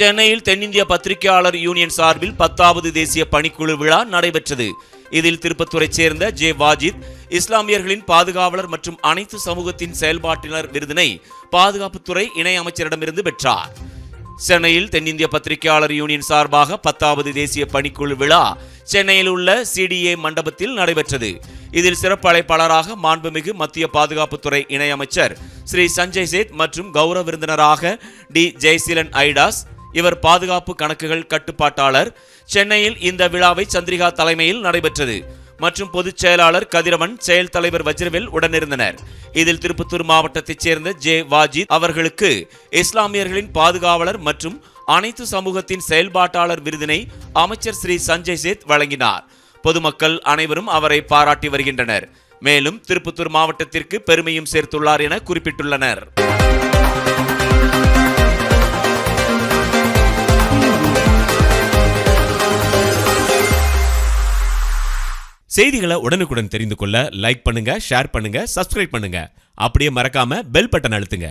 சென்னையில் தென்னிந்திய பத்திரிகையாளர் யூனியன் சார்பில் பத்தாவது தேசிய பணிக்குழு விழா நடைபெற்றது. இதில் திருப்பத்தூரைச் சேர்ந்த ஜே வாஜித் இஸ்லாமியர்களின் பாதுகாவலர் மற்றும் அனைத்து சமூகத்தின் செயல்பாட்டினர் விருதினை பாதுகாப்புத்துறை இணை அமைச்சரிடமிருந்து பெற்றார். சென்னையில் தென்னிந்திய பத்திரிகையாளர் யூனியன் சார்பாக பத்தாவது தேசிய பணிக்குழு விழா சென்னையில் உள்ள சிடிஏ மண்டபத்தில் நடைபெற்றது. இதில் சிறப்பு அழைப்பாளராக மாண்புமிகு மத்திய பாதுகாப்புத்துறை இணையமைச்சர் ஸ்ரீ சஞ்சய் சேத் மற்றும் கௌரவ விருந்தினராக டி ஜெயசீலன் ஐடாஸ் இவர் பாதுகாப்பு கணக்குகள் கட்டுப்பாட்டாளர். சென்னையில் இந்த விழாவை சந்திரிகா தலைமையில் நடைபெற்றது. மற்றும் பொதுச் செயலாளர் கதிரவன் செயல் தலைவர் வஜ்ரவேல் உடனிருந்தனர். இதில் திருப்பத்தூர் மாவட்டத்தைச் சேர்ந்த ஜே. வாஜித் அவர்களுக்கு இஸ்லாமியர்களின் பாதுகாவலர் மற்றும் அனைத்து சமூகத்தின் செயல்பாட்டாளர் விருதினை அமைச்சர் ஸ்ரீ சஞ்சய் சேத் வழங்கினார். பொதுமக்கள் அனைவரும் அவரை பாராட்டி வருகின்றனர். மேலும் திருப்பத்தூர் மாவட்டத்திற்கு பெருமையும் சேர்த்துள்ளார் என குறிப்பிட்டுள்ளனர். செய்திகளை உடனுக்குடன் தெரிந்து கொள்ள லைக் பண்ணுங்க ஷேர் பண்ணுங்க சப்ஸ்கிரைப் பண்ணுங்க. அப்படியே மறக்காம பெல் பட்டன் அழுத்துங்க.